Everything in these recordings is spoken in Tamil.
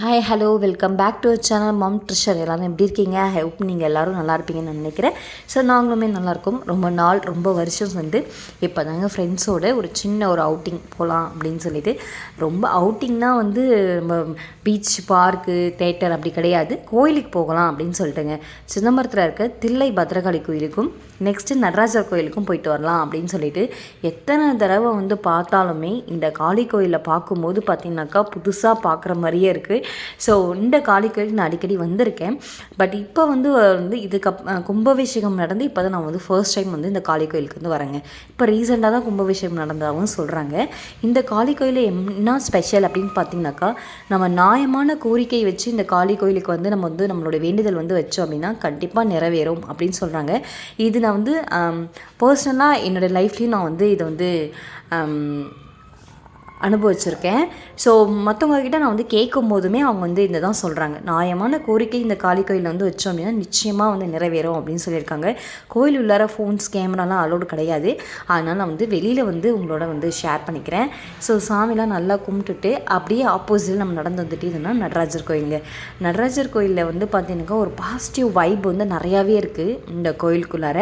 Hi hello welcome back to channel mom treasure எல்லோரும் எப்படி இருக்கீங்க? ஹோப் நீங்கள் எல்லோரும் நல்லா இருப்பீங்கன்னு நினைக்கிறேன். ஸோ நாங்களுமே நல்லாயிருக்கும் ரொம்ப நாள் ரொம்ப வருஷம் வந்து இப்போ தாங்க ஃப்ரெண்ட்ஸோட ஒரு சின்ன ஒரு அவுட்டிங் போகலாம் அப்படின்னு சொல்லிட்டு. ரொம்ப அவுட்டிங்னா வந்து நம்ம பீச் பார்க்கு தேட்டர் அப்படி கிடையாது. கோயிலுக்கு போகலாம் அப்படின்னு சொல்லிட்டுங்க. சிதம்பரத்தில் இருக்க தில்லை பத்ரகாளி கோயிலுக்கும் நெக்ஸ்ட்டு நடராஜர் கோயிலுக்கும் போயிட்டு வரலாம் அப்படின்னு சொல்லிட்டு எத்தனை தடவை வந்து பார்த்தாலுமே இந்த காளி கோயிலில் பார்க்கும்போது பார்த்திங்கனாக்கா புதுசாக பார்க்குற மாதிரியே இருக்குது ஸோ இந்த காளி நான் அடிக்கடி வந்திருக்கேன். பட் இப்போ வந்து வந்து இதுக்கு கும்பாபிஷேகம் நடந்து இப்போ தான் நான் வந்து ஃபர்ஸ்ட் டைம் வந்து இந்த காளி கோயிலுக்கு வந்து வரேங்க. இப்போ ரீசெண்டாக தான் கும்பாபிஷேகம் நடந்ததாகவும் சொல்கிறாங்க இந்த காளி என்ன ஸ்பெஷல் அப்படின்னு பார்த்தீங்கன்னாக்கா நம்ம நியாயமான கோரிக்கை வச்சு இந்த காளி கோயிலுக்கு வந்து நம்ம வந்து நம்மளோட வேண்டுதல் வந்து வச்சோம் அப்படின்னா கண்டிப்பாக நிறைவேறும் அப்படின்னு சொல்கிறாங்க இது நான் வந்து பர்சனலாக என்னோடய லைஃப்லேயும் நான் வந்து இதை வந்து அனுபவிச்சிருக்கேன். ஸோ மற்றவங்கக்கிட்ட நான் வந்து கேட்கும் போதுமே அவங்க வந்து இந்த தான் சொல்கிறாங்க நியாயமான கோரிக்கை இந்த காளி கோயிலில் வந்து வச்சோம் அப்படின்னா நிச்சயமாக வந்து நிறைவேறும் அப்படின்னு சொல்லியிருக்காங்க. கோயில் உள்ளார ஃபோன்ஸ் கேமராலாம் அலோடு கிடையாது. அதனால் நான் வந்து வெளியில் வந்து உங்களோட வந்து ஷேர் பண்ணிக்கிறேன். ஸோ சாமிலாம் நல்லா கும்பிட்டுட்டு அப்படியே ஆப்போசிட்டில் நம்ம நடந்து வந்துட்டு இதுனா நடராஜர் கோயிலுங்க. நடராஜர் கோயிலில் வந்து பார்த்தீங்கன்னாக்கா ஒரு பாசிட்டிவ் வைப் வந்து நிறையாவே இருக்குது இந்த கோயிலுக்குள்ளார.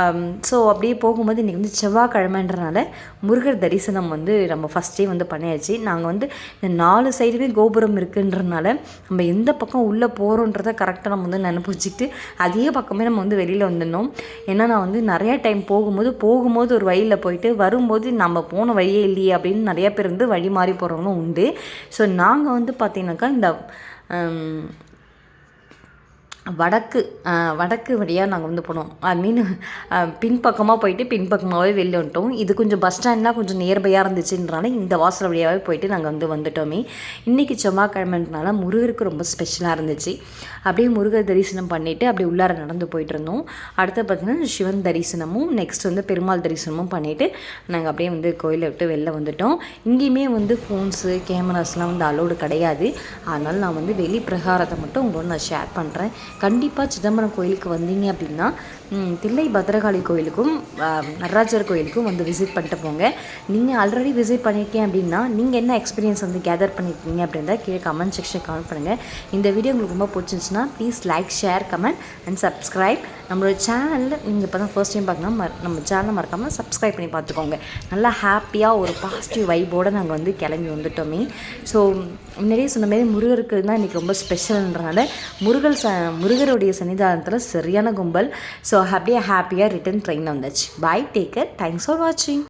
Um, ஸோ அப்படியே போகும்போது இன்றைக்கி வந்து செவ்வாய்க்கிழமைன்றனால முருகர் தரிசனம் வந்து நம்ம ஃபஸ்ட்டே வந்து பண்ணியாச்சு. நாங்கள் வந்து இந்த நாலு சைடுமே கோபுரம் இருக்குன்றனால நம்ம எந்த பக்கம் உள்ளே போகிறோன்றதை கரெக்டாக நம்ம வந்து நினப்பு வச்சுக்கிட்டு அதே பக்கமே நம்ம வந்து வெளியில் வந்துடணும். ஏன்னா நான் வந்து நிறையா டைம் போகும்போது போகும்போது ஒரு வழியில் போயிட்டு வரும்போது நம்ம போன வழியே இல்லையே அப்படின்னு நிறையா பேர் வந்து வழி மாறி போகிறவங்களும் உண்டு. ஸோ நாங்கள் வந்து பார்த்திங்கனாக்கா இந்த வடக்கு வடக்கு வழியாக நாங்கள் வந்து போனோம். ஐ மீன் பின்பக்கமாக போயிட்டு பின்பக்கமாகவே வெளில வந்துட்டோம். இது கொஞ்சம் பஸ் ஸ்டாண்ட்லாம் கொஞ்சம் நியர்பையாக இருந்துச்சுன்றனால இந்த வாசல் வழியாகவே போயிட்டு நாங்கள் வந்து வந்துட்டோமே. இன்றைக்கி செவ்வாய்க்கிழமைன்றனால முருகருக்கு ரொம்ப ஸ்பெஷலாக இருந்துச்சு. அப்படியே முருகர் தரிசனம் பண்ணிவிட்டு அப்படியே உள்ளார நடந்து போயிட்டு இருந்தோம். அடுத்து பார்த்திங்கன்னா சிவன் தரிசனமும் நெக்ஸ்ட் வந்து பெருமாள் தரிசனமும் பண்ணிவிட்டு நாங்கள் அப்படியே வந்து கோயிலை விட்டு வெளில வந்துட்டோம். இங்கேயுமே வந்து ஃபோன்ஸு கேமராஸ்லாம் வந்து அலோடு கிடையாது. அதனால் நான் வந்து வெளி பிரகாரத்தை மட்டும் உங்களோட நான் ஷேர் பண்ணுறேன் கண்டிப்பாக சிதம்பரம் கோயிலுக்கு வந்தீங்க அப்படின்னா தில்லை பத்ரகாளி கோயிலுக்கும் நடராஜர் கோயிலுக்கும் வந்து விசிட் பண்ணிட்டு போங்க. நீங்கள் ஆல்ரெடி விசிட் பண்ணியிருக்கீங்க அப்படின்னா நீங்கள் என்ன எக்ஸ்பீரியன்ஸ் வந்து கேதர் பண்ணியிருக்கீங்க அப்படின்றத கீழே கமெண்ட் செக்ஷன் கமெண்ட் பண்ணுங்கள் இந்த வீடியோ உங்களுக்கு ரொம்ப பிடிச்சிருந்துச்சுன்னா please like share comment and subscribe நம்மளோட சேனலில் நீங்கள் இப்போ தான் ஃபர்ஸ்ட் டைம் பார்க்கணும் நம்ம சேனலை மறக்காமல் சப்ஸ்கிரைப் பண்ணி பார்த்துக்கோங்க. நல்லா ஹாப்பியாக ஒரு பாசிட்டிவ் வைப்போடு நாங்கள் வந்து கிளம்பி வந்துட்டோமே. ஸோ முன்னாடியே சொன்ன மாதிரி முருகருக்கு தான் இன்றைக்கி ரொம்ப ஸ்பெஷல்ன்றனால முருகல் ச முருகருடைய சன்னிதானத்தில் சரியான கும்பல். ஸோ அப்படியே ஹாப்பியாக ரிட்டன் ட்ரெயினில் வந்தாச்சு. பாய் டேக்கர் தேங்க்ஸ் ஃபார் வாட்சிங்